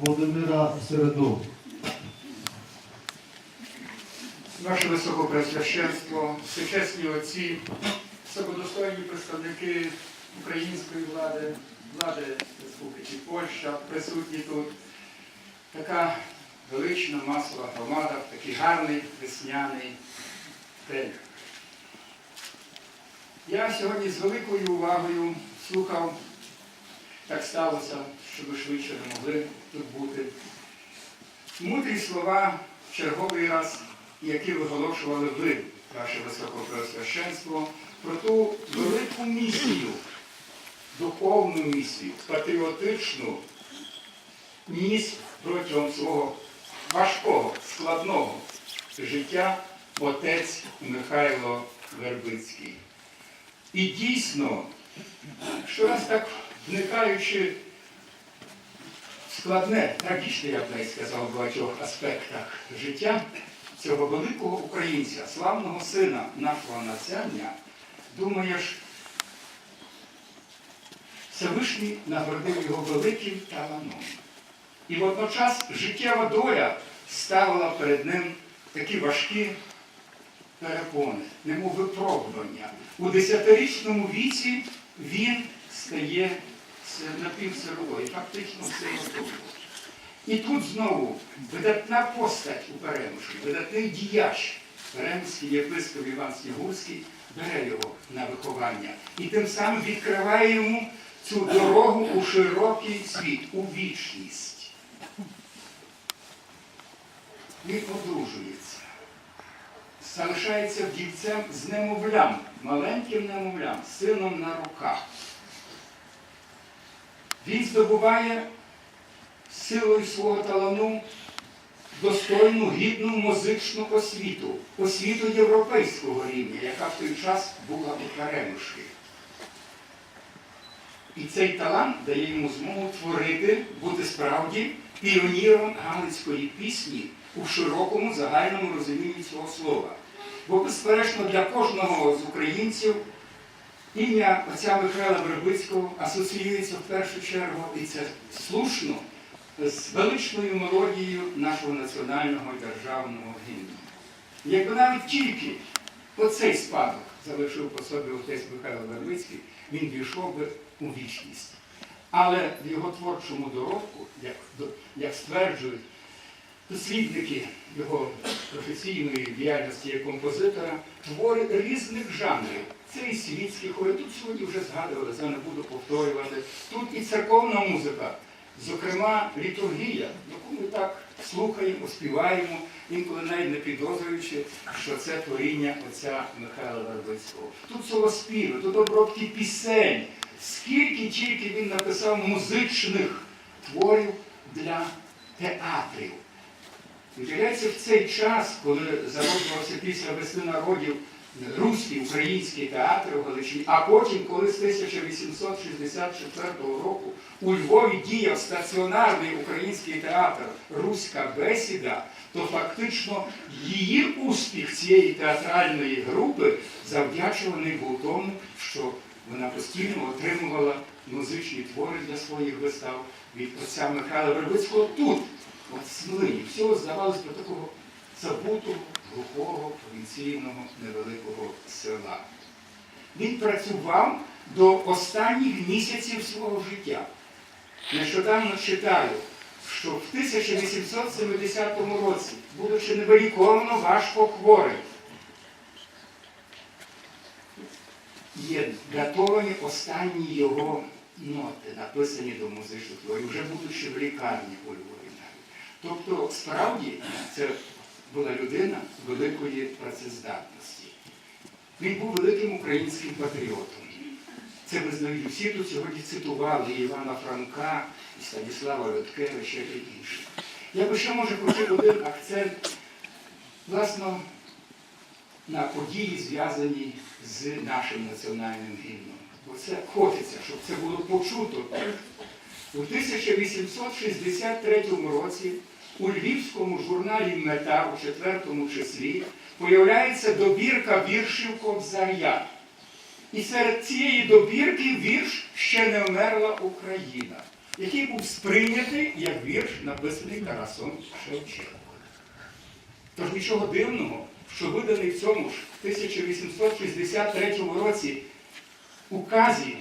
Володимира Середу. Ваше Високопресвященство, всечесні отці, самодостойні представники української влади, влади Республіки Польща, присутні тут. Така велична масова громада такий гарний весняний день. Я сьогодні з великою увагою слухав, так сталося, що ви швидше не могли тут бути. Мудрі слова в черговий раз, які виголошували ви, ваше Високопреосвященство, про ту велику місію, духовну місію, патріотичну ніс протягом свого важкого, складного життя отець Михайло Вербицький. І дійсно, щораз так вникаючи складне, трагічне, я б навіть сказав, в багатьох аспектах життя цього великого українця, славного сина нашого навчання, думаєш, Всевишній нагородив його великим таланом. І водночас життєва доля ставила перед ним такі важкі перепони, немов випробування. У десятирічному віці він стає напівсировою, фактично сиротою. І тут знову видатна постать у Перемишлі, видатний діяч, Перемський єпископ Іван Снігурський, бере його на виховання і тим самим відкриває йому цю дорогу у широкий світ, у вічність. Він одружується, залишається вдівцем з немовлям, маленьким немовлям, сином на руках. Він здобуває силою свого талану достойну гідну музичну освіту, освіту європейського рівня, яка в той час була у Каремушки. І цей талант дає йому змогу творити, бути справді піоніром галицької пісні у широкому загальному розумінні цього слова. Бо, безперечно, для кожного з українців ім'я отця Михайла Вербицького асоціюється в першу чергу, і це слушно, з величною мелодією нашого національного і державного гімну. Якби навіть тільки оцей спадок залишив по собі отець Михайло Вербицький, він війшов би у вічність. Але в його творчому доробку, як, як стверджують дослідники його професійної діяльності як композитора, твори різних жанрів. Це і світські хори, тут сьогодні вже згадували, це не буду повторювати. Тут і церковна музика, зокрема літургія, яку ми так слухаємо, співаємо, інколи навіть не підозрюючи, що це творіння отця Михайла Вербицького. Тут солоспіви, тут обробки пісень. Скільки тільки він написав музичних творів для театрів. Виявляється, в цей час, коли зароджувався після весни народів руський український театр у Галичині, а потім, коли з 1864 року у Львові діяв стаціонарний український театр Руська бесіда, то фактично її успіх цієї театральної групи завдячуваний був тому, що вона постійно отримувала музичні твори для своїх вистав від отця Михайла Вербицького. Тут, в Всього здавалося до такого забутого, глухого, провінційного, невеликого села. Він працював до останніх місяців свого життя. Нещодавно читаю, що в 1870 році, будучи невиліковно важко хворий, є датовані останні його ноти, написані до музичних творів, вже будучи в лікарні у Львові. Тобто, справді, це була людина великої працездатності. Він був великим українським патріотом. Це визнають всі тут сьогодні цитували і Івана Франка, і Станіслава Льоткевича і інших. Я би ще може хотів один акцент, власно, на події, зв'язані з нашим національним гімном. Бо це хочеться, щоб це було почуто. У 1863 році у львівському журналі Мета у четвертому числі появляється добірка віршів Кобзаря. І серед цієї добірки вірш ще не вмерла Україна. який був сприйнятий як вірш, написаний Тарасом Шевченком. Тож нічого дивного, що виданий в цьому ж 1863 році указі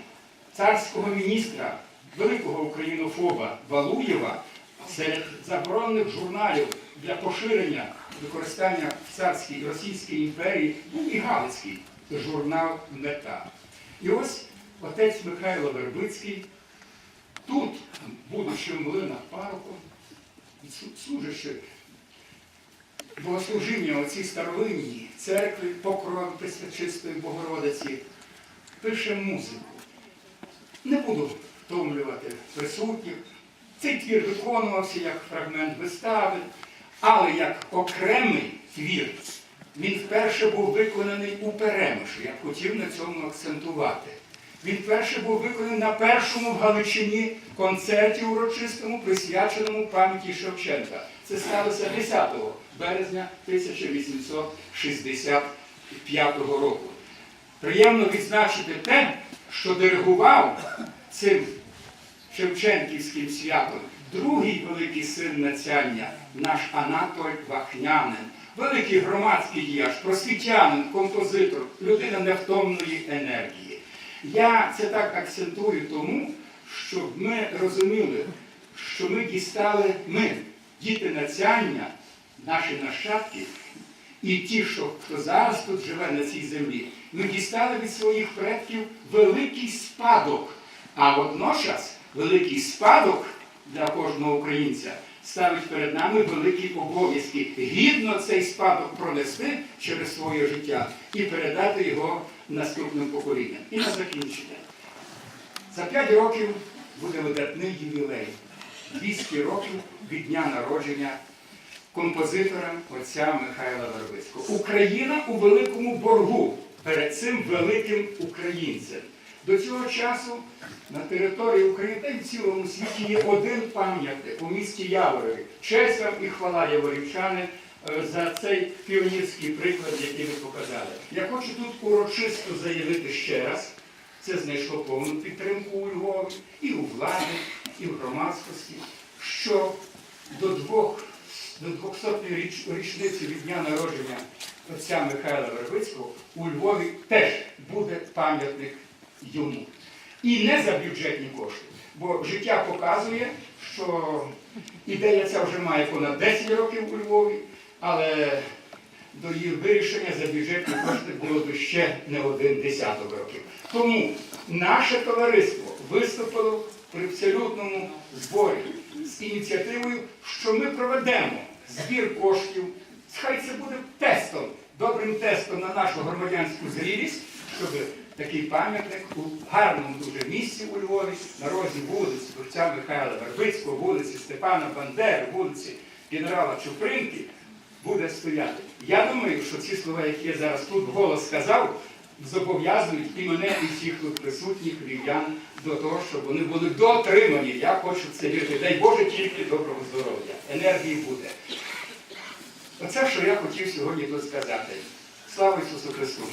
царського міністра, великого українофоба Валуєва серед заборонених журналів для поширення використання в царській Російській імперії був і Галицький журнал Мета. І ось отець Михайло Вербицький тут, будучи в млинах пароком, служачи богослужіння оцій старовинній церкві покрови Пресвячистої Богородиці, пише музику. Не буду втомлювати присутніх. Цей твір виконувався як фрагмент вистави, але як окремий твір він вперше був виконаний у перемиші. Я б хотів на цьому акцентувати. Він вперше був виконаний на першому в Галичині концерті урочистому, присвяченому пам'яті Шевченка. Це сталося 10 березня 1865 року. Приємно відзначити те, що диригував цим Шевченківським святом другий великий син нацяння, наш Анатоль Вахнянин, великий громадський діяч, просвітянин, композитор, людина невтомної енергії. Я це так акцентую тому, щоб ми розуміли, що ми дістали, ми, діти нацяння, наші нащадки, і ті, що хто зараз тут живе на цій землі, ми дістали від своїх предків великий спадок. А водночас великий спадок для кожного українця ставить перед нами великі обов'язки. Гідно цей спадок пронести через своє життя і передати його наступним поколінням. І на закінчення. За 5 років буде видатний ювілей. 200 років від дня народження композитора отця Михайла Вербицького. Україна у великому боргу перед цим великим українцем. До цього часу на території України та в цілому світі є один пам'ятник у місті Яворові. Честь вам і хвала яворівчани е, за цей піонерський приклад, який ви показали. Я хочу тут урочисто заявити ще раз. Це знайшло повну підтримку у Львові, і у влади, і в громадськості, що до двох до 200-ї річ, річниці від дня народження отця Михайла Вербицького у Львові теж буде пам'ятник йому. І не за бюджетні кошти. Бо життя показує, що ідея ця вже має понад 10 років у Львові, але до її вирішення за бюджетні кошти було б ще не один десяток років. Тому наше товариство виступило при абсолютному зборі з ініціативою, що ми проведемо збір коштів. Хай це буде тестом, добрим тестом на нашу громадянську зрілість, щоб такий пам'ятник у гарному дуже місці у Львові, на розі вулиці Дурця Михайла Вербицького, вулиці Степана Бандери, вулиці генерала Чупринки буде стояти. Я думаю, що ці слова, які я зараз тут голос сказав, зобов'язують і мене, і всіх тут присутніх львів'ян до того, щоб вони були дотримані. Я хочу це вірити. Дай Боже, тільки доброго здоров'я. Енергії буде. Оце, що я хотів сьогодні тут сказати. Слава Ісусу Христу!